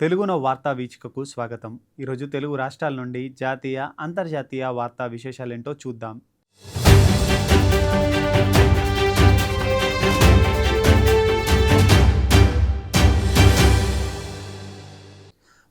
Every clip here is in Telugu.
తెలుగున వార్తా వీచికకు స్వాగతం. ఈరోజు తెలుగు రాష్ట్రాల నుండి జాతీయ అంతర్జాతీయ వార్తా విశేషాలేంటో చూద్దాం.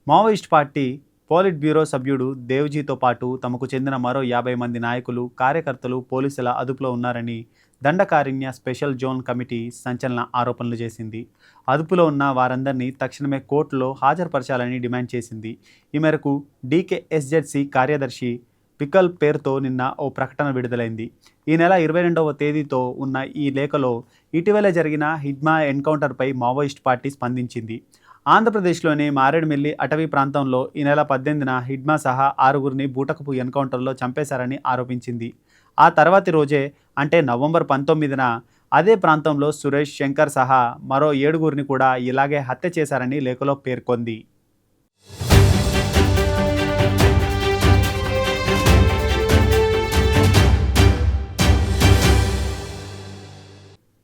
మావోయిస్ట్ పార్టీ పోలిట్ బ్యూరో సభ్యుడు దేవ్జీతో పాటు తమకు చెందిన మరో యాభై మంది నాయకులు కార్యకర్తలు పోలీసుల అదుపులో ఉన్నారని దండకారణ్య స్పెషల్ జోన్ కమిటీ సంచలన ఆరోపణలు చేసింది. అదుపులో ఉన్న వారందరినీ తక్షణమే కోర్టులో హాజరుపరచాలని డిమాండ్ చేసింది. ఈ మేరకు డీకేఎస్జెడ్సి కార్యదర్శి పికల్ పేరుతో నిన్న ఓ ప్రకటన విడుదలైంది. ఈ నెల ఇరవై రెండవ తేదీతో ఉన్న ఈ లేఖలో ఇటీవల జరిగిన హిడ్మా ఎన్కౌంటర్పై మావోయిస్ట్ పార్టీ స్పందించింది. ఆంధ్రప్రదేశ్లోని మారేడుమిల్లి అటవీ ప్రాంతంలో ఈ నెల పద్దెనిమిదిన హిడ్మా సహా ఆరుగురిని బూటకపు ఎన్కౌంటర్లో చంపేశారని ఆరోపించింది. ఆ తర్వాతి రోజే అంటే నవంబర్ పంతొమ్మిదిన అదే ప్రాంతంలో సురేష్ శంకర్ సహా మరో ఏడుగురిని కూడా ఇలాగే హత్య చేశారని లేఖలో పేర్కొంది.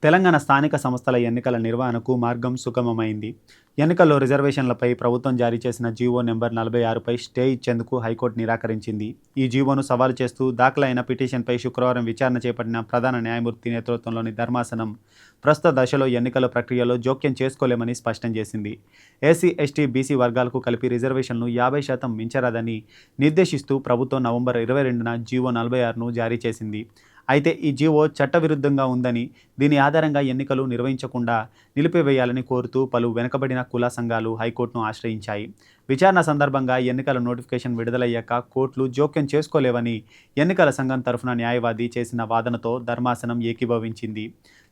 తెలంగాణ స్థానిక సంస్థల ఎన్నికల నిర్వహణకు మార్గం సుగమమైంది. ఎన్నికల్లో రిజర్వేషన్లపై ప్రభుత్వం జారీ చేసిన జీవో నెంబర్ నలభై ఆరుపై స్టే ఇచ్చేందుకు హైకోర్టు నిరాకరించింది. ఈ జీవోను సవాలు చేస్తూ దాఖలైన పిటిషన్పై శుక్రవారం విచారణ చేపట్టిన ప్రధాన న్యాయమూర్తి నేతృత్వంలోని ధర్మాసనం ప్రస్తుత దశలో ఎన్నికల ప్రక్రియలో జోక్యం చేసుకోలేమని స్పష్టం చేసింది. ఏసీ ఎస్టీ బీసీ వర్గాలకు కలిపి రిజర్వేషన్లు యాభై శాతం మించరాదని నిర్దేశిస్తూ ప్రభుత్వం నవంబర్ ఇరవై రెండున జీవో నలభై ఆరును జారీ చేసింది. అయితే ఈ జీవో చట్టవిరుద్ధంగా ఉందని దీని ఆధారంగా ఎన్నికలు నిర్వహించకుండా నిలిపివేయాలని కోరుతూ పలు వెనుకబడిన కుల సంఘాలు హైకోర్టును ఆశ్రయించాయి. విచారణ సందర్భంగా ఎన్నికల నోటిఫికేషన్ విడుదలయ్యాక కోర్టులు జోక్యం చేసుకోలేవని ఎన్నికల సంఘం తరఫున న్యాయవాది చేసిన వాదనతో ధర్మాసనం ఏకీభవించింది.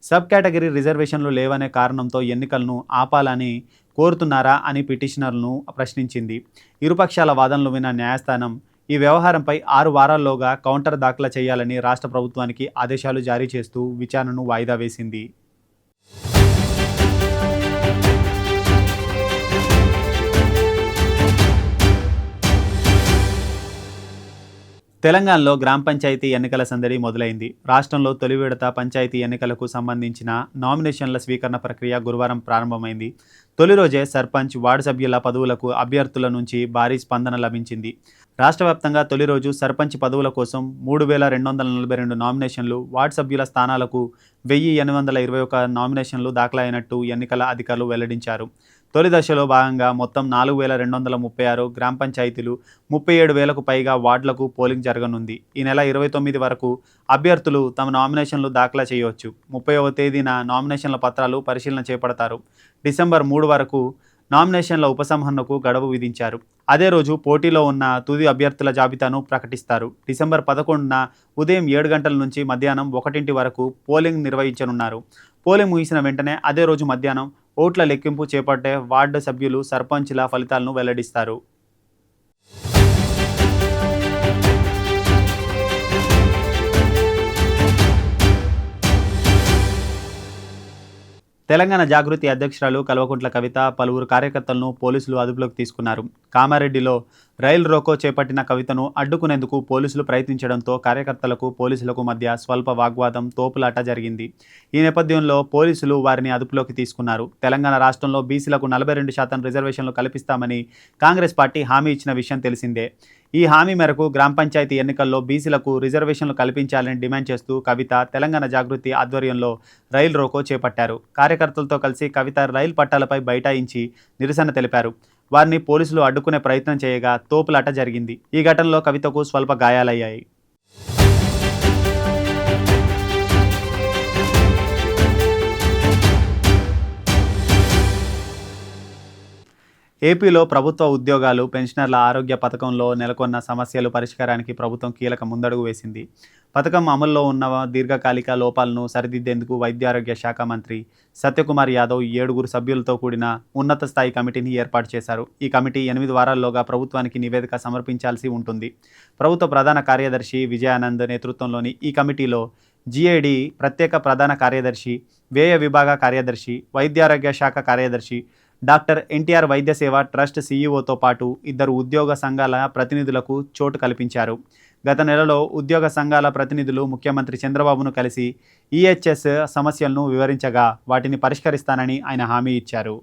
సబ్ కేటగిరీ రిజర్వేషన్లు లేవనే కారణంతో ఎన్నికలను ఆపాలని కోరుతున్నారా అని పిటిషనర్లను ప్రశ్నించింది. ఇరుపక్షాల వాదనలు విన్న న్యాయస్థానం ఈ వ్యవహారంపై ఆరు వారాల్లోగా కౌంటర్ దాఖలు చేయాలని రాష్ట్ర ప్రభుత్వానికి ఆదేశాలు జారీ చేస్తూ విచారణను వాయిదా వేసింది. తెలంగాణలో గ్రామ పంచాయతీ ఎన్నికల సందడి మొదలైంది. రాష్ట్రంలో తొలి విడత పంచాయతీ ఎన్నికలకు సంబంధించిన నామినేషన్ల స్వీకరణ ప్రక్రియ గురువారం ప్రారంభమైంది. తొలి రోజే సర్పంచ్ వార్డు సభ్యుల పదవులకు అభ్యర్థుల నుంచి భారీ స్పందన లభించింది. రాష్ట్ర వ్యాప్తంగా తొలి రోజు సర్పంచ్ పదవుల కోసం మూడు వేల రెండు వందల నలభై రెండు నామినేషన్లు వార్డు సభ్యుల స్థానాలకు వెయ్యి ఎనిమిది వందల ఇరవై ఒక నామినేషన్లు దాఖలైనట్టు ఎన్నికల అధికారులు వెల్లడించారు. తొలి దశలో భాగంగా మొత్తం నాలుగు వేల రెండు వందల ముప్పై ఆరు గ్రామ పంచాయతీలు ముప్పై ఏడు వేలకు పైగా వార్డులకు పోలింగ్ జరగనుంది. ఈ నెల ఇరవై తొమ్మిది వరకు అభ్యర్థులు తమ నామినేషన్లు దాఖలా చేయవచ్చు. ముప్పైవ తేదీన నామినేషన్ల పత్రాలు పరిశీలన చేపడతారు. డిసెంబర్ మూడు వరకు నామినేషన్ల ఉపసంహరణకు గడువు విధించారు. అదే రోజు పోటీలో ఉన్న తుది అభ్యర్థుల జాబితాను ప్రకటిస్తారు. డిసెంబర్ పదకొండున ఉదయం ఏడు గంటల నుంచి మధ్యాహ్నం ఒకటింటి వరకు పోలింగ్ నిర్వహించనున్నారు. పోలింగ్ ముగిసిన వెంటనే అదే రోజు మధ్యాహ్నం ఓట్ల లెక్కింపు చేపట్టే వార్డు సభ్యులు సర్పంచ్ల ఫలితాలను వెల్లడిస్తారు. తెలంగాణ జాగృతి అధ్యక్షురాలు కల్వకుంట్ల కవిత పలువురు కార్యకర్తలను పోలీసులు అదుపులోకి తీసుకున్నారు. కామారెడ్డిలో రైలు రోకో చేపట్టిన కవితను అడ్డుకునేందుకు పోలీసులు ప్రయత్నించడంతో కార్యకర్తలకు పోలీసులకు మధ్య స్వల్ప వాగ్వాదం తోపులాట జరిగింది. ఈ నేపథ్యంలో పోలీసులు వారిని అదుపులోకి తీసుకున్నారు. తెలంగాణ రాష్ట్రంలో బీసీలకు నలభై రెండు శాతం రిజర్వేషన్లు కల్పిస్తామని కాంగ్రెస్ పార్టీ హామీ ఇచ్చిన విషయం తెలిసిందే. ఈ హామీ మేరకు గ్రామ పంచాయతీ ఎన్నికల్లో బీసీలకు రిజర్వేషన్లు కల్పించాలని డిమాండ్ చేస్తూ కవిత తెలంగాణ జాగృతి ఆధ్వర్యంలో రైలు రోకో చేపట్టారు. కార్యకర్తలతో కలిసి కవిత రైలు పట్టాలపై బైఠాయించి నిరసన తెలిపారు. వారిని పోలీసులు అడ్డుకునే ప్రయత్నం చేయగా తోపులాట జరిగింది. ఈ ఘటనలో కవితకు స్వల్ప గాయాలయ్యాయి. ఏపీలో ప్రభుత్వ ఉద్యోగాలు పెన్షనర్ల ఆరోగ్య పథకంలో నెలకొన్న సమస్యలు పరిష్కారానికి ప్రభుత్వం కీలక ముందడుగు వేసింది. పథకం అమల్లో ఉన్న దీర్ఘకాలిక లోపాలను సరిదిద్దేందుకు వైద్యారోగ్య శాఖ మంత్రి సత్యకుమార్ యాదవ్ ఏడుగురు సభ్యులతో కూడిన ఉన్నత స్థాయి కమిటీని ఏర్పాటు చేశారు. ఈ కమిటీ ఎనిమిది వారాల్లోగా ప్రభుత్వానికి నివేదిక సమర్పించాల్సి ఉంటుంది. ప్రభుత్వ ప్రధాన కార్యదర్శి విజయానంద్ నేతృత్వంలోని ఈ కమిటీలో జిఏడి ప్రత్యేక ప్రధాన కార్యదర్శి వ్యయ విభాగ కార్యదర్శి వైద్యారోగ్య శాఖ కార్యదర్శి డాక్టర్ ఎన్టీఆర్ వైద్య సేవ ట్రస్ట్ సీఈఓతో పాటు ఇద్దరు ఉద్యోగ సంఘాల ప్రతినిధులకు చోటు కల్పించారు. గత నెలలో ఉద్యోగ సంఘాల ప్రతినిధులు ముఖ్యమంత్రి చంద్రబాబును కలిసి ఈహెచ్ఎస్ సమస్యలను వివరించగా వాటిని పరిష్కరిస్తానని ఆయన హామీ ఇచ్చారు.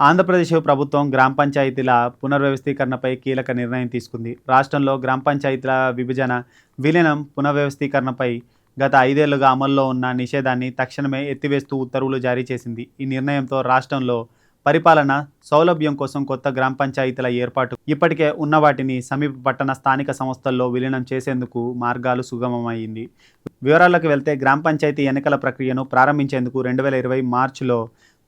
ఆంధ్రప్రదేశ్ ప్రభుత్వం గ్రామ పంచాయతీల పునర్వ్యవస్థీకరణపై కీలక నిర్ణయం తీసుకుంది. రాష్ట్రంలో గ్రామ పంచాయతీల విభజన విలీనం పునర్వ్యవస్థీకరణపై గత ఐదేళ్ళుగా అమల్లో ఉన్న నిషేధాన్ని తక్షణమే ఎత్తివేస్తూ ఉత్తర్వులు జారీ చేసింది. ఈ నిర్ణయంతో రాష్ట్రంలో పరిపాలన సౌలభ్యం కోసం కొత్త గ్రామ పంచాయతీల ఏర్పాటు ఇప్పటికే ఉన్న వాటిని సమీప పట్టణ స్థానిక సంస్థల్లో విలీనం చేసేందుకు మార్గాలు సుగమమైంది. వివరాల్లోకి వెళ్తే గ్రామ పంచాయతీ ఎన్నికల ప్రక్రియను ప్రారంభించేందుకు రెండు వేల ఇరవై మార్చిలో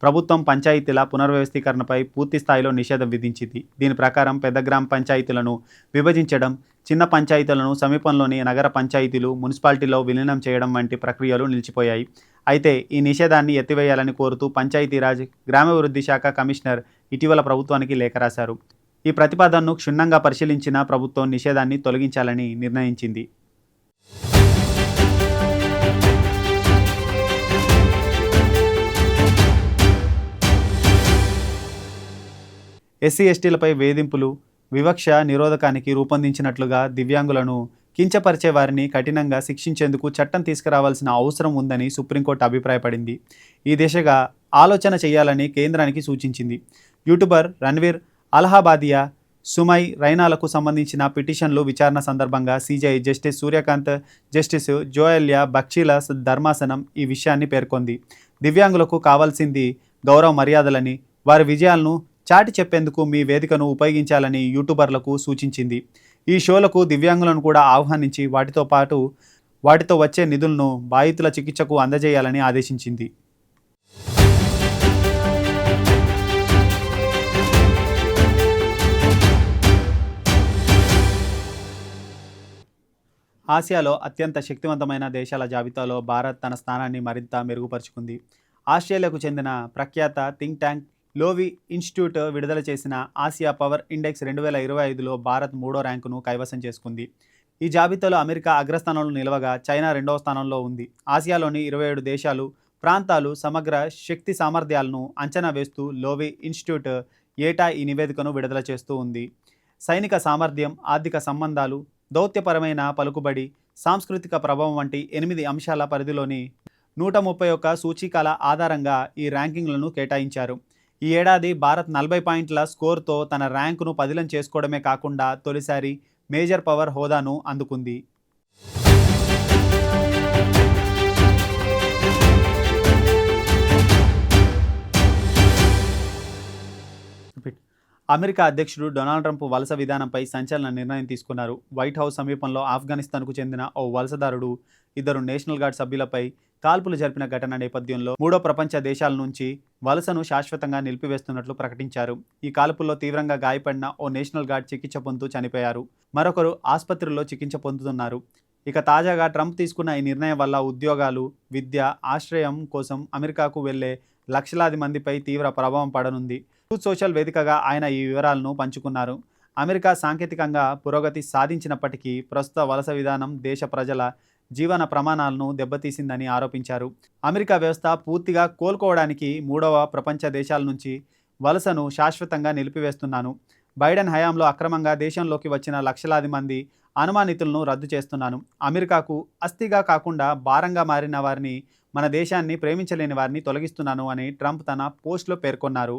ప్రభుత్వం పంచాయతీల పునర్వ్యవస్థీకరణపై పూర్తి స్థాయిలో నిషేధం విధించింది. దీని ప్రకారం పెద్ద గ్రామ పంచాయతీలను విభజించడం చిన్న పంచాయతీలను సమీపంలోని నగర పంచాయతీలు మున్సిపాలిటీలో విలీనం చేయడం వంటి ప్రక్రియలు నిలిచిపోయాయి. అయితే ఈ నిషేధాన్ని ఎత్తివేయాలని కోరుతూ పంచాయతీరాజ్ గ్రామాభివృద్ధి శాఖ కమిషనర్ ఇటీవల ప్రభుత్వానికి లేఖ రాశారు. ఈ ప్రతిపాదనను క్షుణ్ణంగా పరిశీలించిన ప్రభుత్వం నిషేధాన్ని తొలగించాలని నిర్ణయించింది. ఎస్సీ ఎస్టీలపై వేధింపులు వివక్ష నిరోధకానికి రూపొందించినట్లుగా దివ్యాంగులను కించపరిచే వారిని కఠినంగా శిక్షించేందుకు చట్టం తీసుకురావాల్సిన అవసరం ఉందని సుప్రీంకోర్టు అభిప్రాయపడింది. ఈ దిశగా ఆలోచన చేయాలని కేంద్రానికి సూచించింది. యూట్యూబర్ రణ్వీర్ అలహాబాదియా సుమై రైనాలకు సంబంధించిన పిటిషన్లు విచారణ సందర్భంగా CJI justice Suryakant justice Joymalya బక్షీల ధర్మాసనం ఈ విషయాన్ని పేర్కొంది. దివ్యాంగులకు కావాల్సింది గౌరవ మర్యాదలని వారి విజయాలను చాటి చెప్పేందుకు మీ వేదికను ఉపయోగించాలని యూట్యూబర్లకు సూచించింది. ఈ షోలకు దివ్యాంగులను కూడా ఆహ్వానించి వాటితో పాటు వాటితో వచ్చే నిధులను బాధితుల చికిత్సకు అందజేయాలని ఆదేశించింది. ఆసియాలో అత్యంత శక్తివంతమైన దేశాల జాబితాలో భారత్ తన స్థానాన్ని మరింత మెరుగుపరుచుకుంది. ఆస్ట్రేలియాకు చెందిన ప్రఖ్యాత థింక్ ట్యాంక్ లోవి ఇన్స్టిట్యూట్ విడుదల చేసిన ఆసియా పవర్ ఇండెక్స్ రెండు వేల ఇరవై ఐదులో భారత్ మూడో ర్యాంకును కైవసం చేసుకుంది. ఈ జాబితాలో అమెరికా అగ్రస్థానంలో నిలవగా చైనా రెండవ స్థానంలో ఉంది. ఆసియాలోని ఇరవై ఏడు దేశాలు ప్రాంతాలు సమగ్ర శక్తి సామర్థ్యాలను అంచనా వేస్తూ లోవి ఇన్స్టిట్యూట్ ఏటా ఈ నివేదికను విడుదల చేస్తూ ఉంది. సైనిక సామర్థ్యం ఆర్థిక సంబంధాలు దౌత్యపరమైన పలుకుబడి సాంస్కృతిక ప్రభావం వంటి ఎనిమిది అంశాల పరిధిలోని నూట ముప్పై ఒక్క సూచికల ఆధారంగా ఈ ర్యాంకింగ్లను కేటాయించారు. ఈ ఏడాది భారత్ నలభై పాయింట్ల స్కోర్తో తన ర్యాంకును పదిలం చేసుకోవడమే కాకుండా తొలిసారి మేజర్ పవర్ హోదాను అందుకుంది. అమెరికా అధ్యక్షుడు డొనాల్డ్ ట్రంప్ వలస విధానంపై సంచలన నిర్ణయం తీసుకున్నారు. వైట్ హౌస్ సమీపంలో ఆఫ్ఘనిస్తాన్కు చెందిన ఓ వలసదారుడు ఇద్దరు నేషనల్ గార్డ్ సభ్యులపై కాల్పులు జరిపిన ఘటన నేపథ్యంలో మూడో ప్రపంచ దేశాల నుంచి వలసను శాశ్వతంగా నిలిపివేస్తున్నట్లు ప్రకటించారు. ఈ కాల్పుల్లో తీవ్రంగా గాయపడిన ఓ నేషనల్ గార్డ్ చికిత్స పొందుతూ చనిపోయారు. మరొకరు ఆసుపత్రిలో చికిత్స పొందుతున్నారు. ఇక తాజాగా ట్రంప్ తీసుకున్న ఈ నిర్ణయం వల్ల ఉద్యోగాలు విద్య ఆశ్రయం కోసం అమెరికాకు వెళ్ళే లక్షలాది మందిపై తీవ్ర ప్రభావం పడనుంది. ట్రూత్ సోషల్ వేదికగా ఆయన ఈ వివరాలను పంచుకున్నారు. అమెరికా సాంకేతికంగా పురోగతి సాధించినప్పటికీ ప్రస్తుత వలస విధానం దేశ ప్రజల జీవన ప్రమాణాలను దెబ్బతీసిందని ఆరోపించారు. అమెరికా వ్యవస్థ పూర్తిగా కోలుకోవడానికి మూడవ ప్రపంచ దేశాల నుంచి వలసను శాశ్వతంగా నిలిపివేస్తున్నాను. బైడెన్ హయాంలో అక్రమంగా దేశంలోకి వచ్చిన లక్షలాది మంది అనుమానితులను రద్దు చేస్తున్నాను. అమెరికాకు అస్థిగా కాకుండా భారంగా మారిన వారిని మన దేశాన్ని ప్రేమించలేని వారిని తొలగిస్తున్నాను అని ట్రంప్ తన పోస్ట్లో పేర్కొన్నారు.